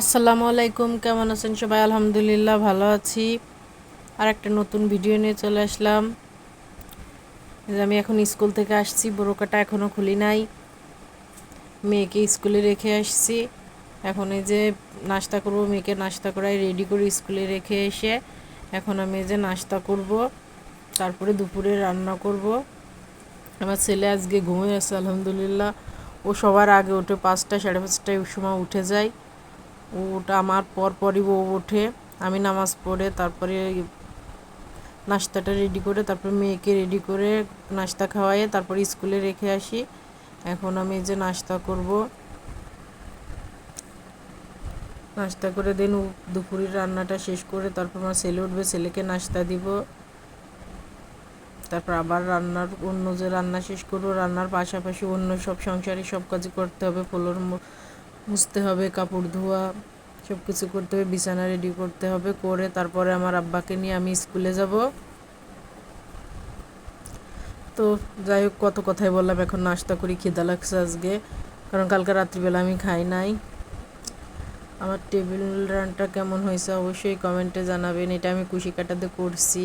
আসসালামু আলাইকুম, কেমন আছেন সবাই? আলহামদুলিল্লাহ ভালো আছি। আর একটা নতুন ভিডিও নিয়ে চলে আসলাম। আমি এখন স্কুল থেকে আসছি, বোরকাটা এখনও খুলি নাই। মেয়েকে স্কুলে রেখে আসছি। এখন এই যে নাস্তা করব, মেয়েকে নাস্তা করাই রেডি করে স্কুলে রেখে এসে এখন আমি যে নাস্তা করব, তারপরে দুপুরে রান্না করব। আমার ছেলে আজকে ঘুমিয়ে আছে, আলহামদুলিল্লাহ। ও সবার আগে ওঠে পাঁচটা, সাড়ে পাঁচটায় সময় উঠে যায়। ওটা আমার পর পরই ও ওঠে। আমি নামাজ পড়ে তারপরে নাস্তাটা রেডি করে, তারপর মেয়েকে রেডি করে নাস্তা খাওয়াইয়ে তারপর স্কুলে রেখে আসি। এখন আমি যে নাস্তা করব, নাস্তা করে দেন দুপুরের রান্নাটা শেষ করে তারপর আমার ছেলে উঠবে, ছেলেকে নাস্তা দিব। তারপর আবার রান্নার, অন্য যে রান্না শেষ করব, রান্নার পাশাপাশি অন্য সব সংসারে সব কাজ করতে হবে। ফলোর মুছতে হবে, কাপড় ধোয়া সব কিছু করতে হবে, বিছানা রেডি করতে হবে, করে তারপরে আমার আব্বাকে নিয়ে আমি স্কুলে যাব। তো যাই হোক, কত কথাই বললাম, এখন নাস্তা করি, খিদা লাগছে আজকে, কারণ কালকে রাত্রিবেলা আমি খাই নাই। আমার টেবিল রানটা কেমন হয়েছে অবশ্যই কমেন্টে জানাবেন, এটা আমি কুশি কাটাতে করছি।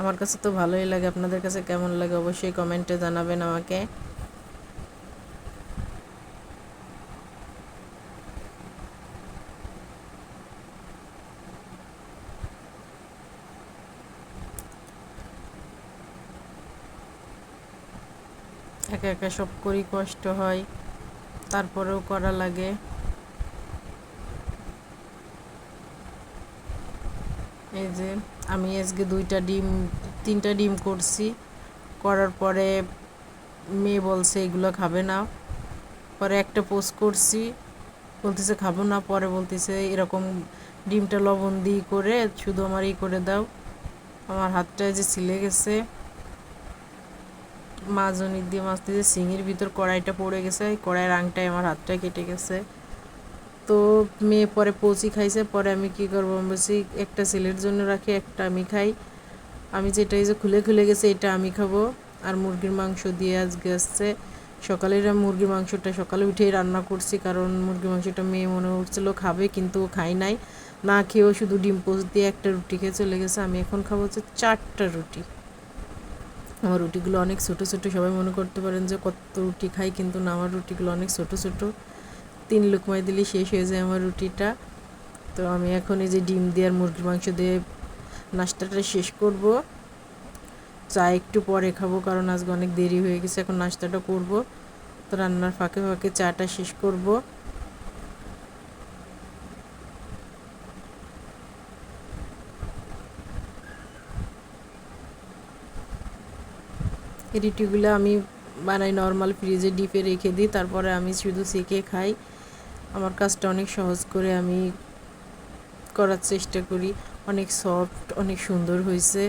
আমার কাছে তো ভালোই লাগে, আপনাদের কাছে কেমন লাগে অবশ্যই কমেন্টে জানাবেন আমাকে। একা একা সব করি কষ্ট হয়, তারপরেও করা লাগে। এই যে, আমি আজকে দুইটা ডিম, তিনটা ডিম করছি। করার পরে মেয়ে বলছে, এগুলো খাবে না। পরে একটা পোস্ট করছি, বলতেছে, খাব না। পরে বলতেছে, এরকম ডিমটা লবণ দিয়ে করে, শুধু আমার ই করে দাও। আমার হাতটা যে ছিলে গেছে। মাজনি দিয়ে মাছ দিয়ে সিঙির ভিতর কড়াইটা পড়ে গেছে কড়াইয়ের আংটায় আমার হাতটা কেটে গেছে। তো মেয়ে পরে পচি খাইছে, পরে আমি কি করব? বলছি, একটা ছেলের জন্য রাখি, একটা আমি খাই। আমি যেটা এই যে খুলে খুলে গেছে, এটা আমি খাব। আর মুরগির মাংস দিয়ে আজকে আসছে। সকালের মুরগির মাংসটা সকালে উঠেই রান্না করছি, কারণ মুরগির মাংসটা মেয়ে মনে হচ্ছিল খাবে, কিন্তু খাই নাই। না খেয়েও শুধু ডিম পোস্ট দিয়ে একটা রুটি খেয়ে চলে গেছে। আমি এখন খাব হচ্ছে চারটা রুটি। আমার রুটিগুলো অনেক ছোটো ছোটো। সবাই মনে করতে পারেন যে কত রুটি খাই, কিন্তু না, আমার রুটিগুলো অনেক ছোটো ছোটো। তিন লুকমাই দিলে শেষ হয়ে যায় আমার রুটিটা। তো আমি এখন এই যে ডিম দিয়ে আর মুরগির মাংস দিয়ে নাস্তাটা শেষ করব। চা একটু পরে খাব, কারণ আজকে অনেক দেরি হয়ে গেছে, এখন নাস্তাটা করব। তো রান্নার ফাঁকে ফাঁকে চাটা শেষ করব। রুটিগুলো আমি বানাই নর্মাল ফ্রিজে ডিপে রেখে দিই, তারপরে আমি শুধু সেকে খাই। আমার কাজটা অনেক সহজ করে আমি করার চেষ্টা করি। অনেক সফট অনেক সুন্দর হয়েছে।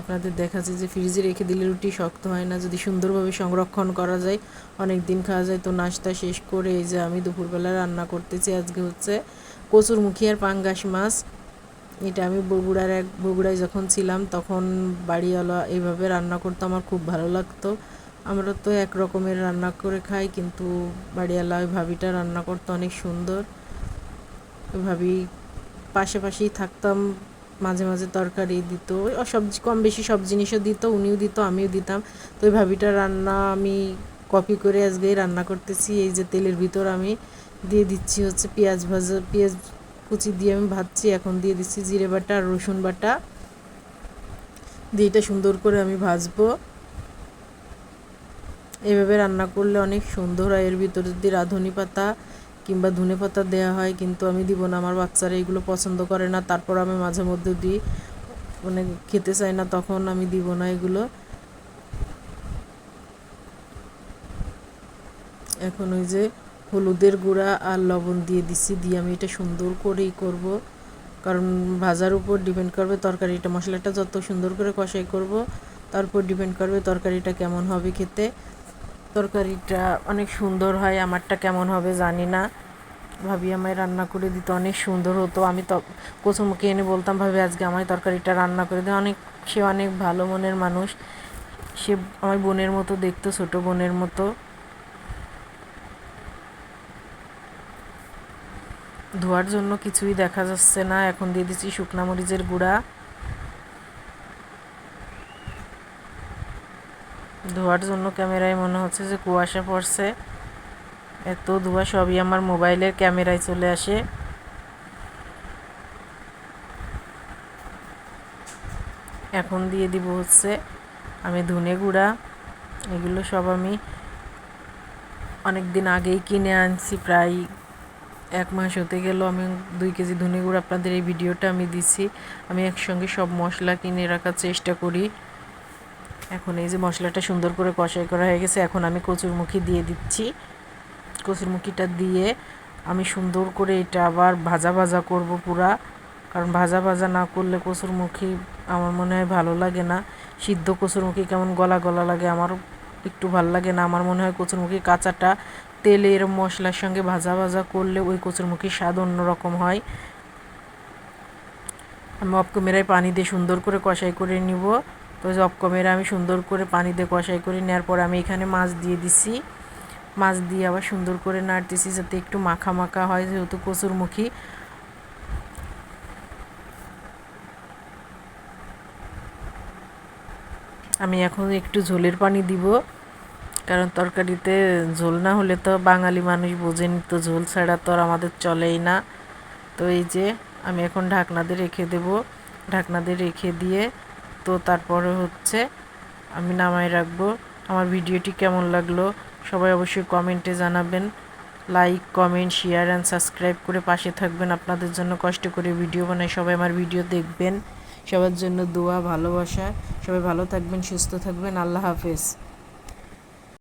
আপনাদের দেখা যায় যে ফ্রিজে রেখে দিলে রুটি শক্ত হয় না, যদি সুন্দরভাবে সংরক্ষণ করা যায়। অনেক দিন খাওয়া যায় তো নাস্তা শেষ করে এই যে আমি দুপুরবেলা রান্না করতেছি, আজকে হচ্ছে কচুর মুখী আর পাঙ্গাস মাছ। এটা আমি বগুড়ার এক, বগুড়ায় যখন ছিলাম, তখন বাড়িওয়ালা এইভাবে রান্না করতে, আমার খুব ভালো লাগতো। আমরা তো এক রকমের রান্না করে খাই, কিন্তু বাড়িওয়ালা ওই ভাবিটা রান্না করতে অনেক সুন্দর। ভাবি পাশাপাশি থাকতাম, মাঝে মাঝে তরকারি দিত সব কম বেশি সব জিনিসও দিত, উনিও দিত, আমিও দিতাম। তো ওই ভাবিটা রান্না আমি কপি করে আজকে রান্না করতেছি, এই যে তেলের ভিতর আমি দিয়ে দিচ্ছি হচ্ছে পেঁয়াজ ভাজা, পেঁয়াজ কুচি দিয়ে আমি ভাজছি, এখন দিয়ে দিচ্ছি জিরে বাটা আর রসুন বাটা। দিয়ে এটা সুন্দর করে আমি ভাজবো। এভাবে রান্না করলে অনেক সুন্দর হয়। এর ভিতরে যদি রাঁধুনি পাতা কিংবা ধনে পাতা দেওয়া হয়, কিন্তু আমি দিব না। আমার বাচ্চারা এগুলো পছন্দ করে না। তারপর আমি মাঝে মধ্যে দিই। মানে খেতে চাই না, তখন আমি দিব না এগুলো। এখন ওই যে হলুদের গুঁড়া আর লবণ দিয়ে দিচ্ছি দিয়ে আমি এটা সুন্দর করেই করব। কারণ ভাজার উপর ডিপেন্ড করবে তরকারিটা, মশলাটা যত সুন্দর করে কষাই করব তারপর ডিপেন্ড করবে তরকারিটা কেমন হবে খেতে। তরকারিটা অনেক সুন্দর হয়, আমারটা কেমন হবে জানি না। ভাবি আমায় রান্না করে দিত, অনেক সুন্দর হতো। আমি তো কচুমুখে এনে বলতাম, ভাবি, আজকে আমায় তরকারিটা রান্না করে দিই অনেক, সে অনেক ভালো মনের মানুষ। সে আমার বোনের মতো দেখতো, ছোটো বোনের মতো। ধোয়ার জন্য কিছুই দেখা যাচ্ছে না। এখন দিয়ে দিচ্ছি শুকনা মরিচের গুঁড়া। ধোয়ার জন্য ক্যামেরায় মনে হচ্ছে যে কুয়াশা পড়ছে। এত ধোয়া সবই আমার মোবাইলের ক্যামেরায় চলে আসে। এখন দিয়ে দিব হচ্ছে আমি ধনে গুঁড়া। এগুলো সব আমি অনেক দিন আগেই কিনে আনছি, প্রায় এক মাস হতে গেল, আমি দুই কেজি ধনে গুঁড়ো আপনাদের এই ভিডিওটা আমি দিছি। আমি একসঙ্গে সব মশলা কিনে রাখার চেষ্টা করি। এখন এই যে মশলাটা সুন্দর করে কষাই করা হয়ে গেছে, এখন আমি কচুরমুখী দিয়ে দিচ্ছি। কচুরমুখীটা দিয়ে আমি সুন্দর করে এটা আবার ভাজা ভাজা করব পুরা। কারণ ভাজা ভাজা না করলে কচুরমুখী আমার মনে হয় ভালো লাগে না। সিদ্ধ কচুরমুখী কেমন গলা গলা লাগে আমার একটু ভালো লাগে না। আমার মনে হয় কচুরমুখী কাঁচাটা তেলের মশলার সঙ্গে ভাজা ভাজা করলে ওই কচুরমুখীর স্বাদ অন্যরকম হয়। আমি অফ ক্যামেরায় পানি দিয়ে সুন্দর করে কষাই করে নিব। তো অফ ক্যামেরা আমি সুন্দর করে পানি দিয়ে কষাই করে নেওয়ার পর আমি এখানে মাছ দিয়ে দিছি। মাছ দিয়ে আবার সুন্দর করে নাড়তেছি যাতে একটু মাখা মাখা হয় যেহেতু কচুরমুখী আমি এখন একটু ঝোলের পানি দিব। কারণ তরকারিতে ঝোল না হলে তো বাঙালি মানুষ বোঝেনি তো, ঝোল ছাড়া তো আর আমাদের চলেই না। তো এই যে আমি এখন ঢাকনা দিয়ে রেখে দেব। ঢাকনা দিয়ে রেখে দিয়ে তো তারপরে হচ্ছে আমি নামাই রাখব। আমার ভিডিওটি কেমন লাগল সবাই অবশ্যই কমেন্টে জানাবেন। Like, comment, share and subscribe করে পাশে থাকবেন। আপনাদের জন্য কষ্ট করে ভিডিও বানাই, সবাই আমার ভিডিও দেখবেন। সবার জন্য দোয়া, ভালোবাসা। সবাই ভালো থাকবেন, সুস্থ থাকবেন। আল্লাহ হাফেজ।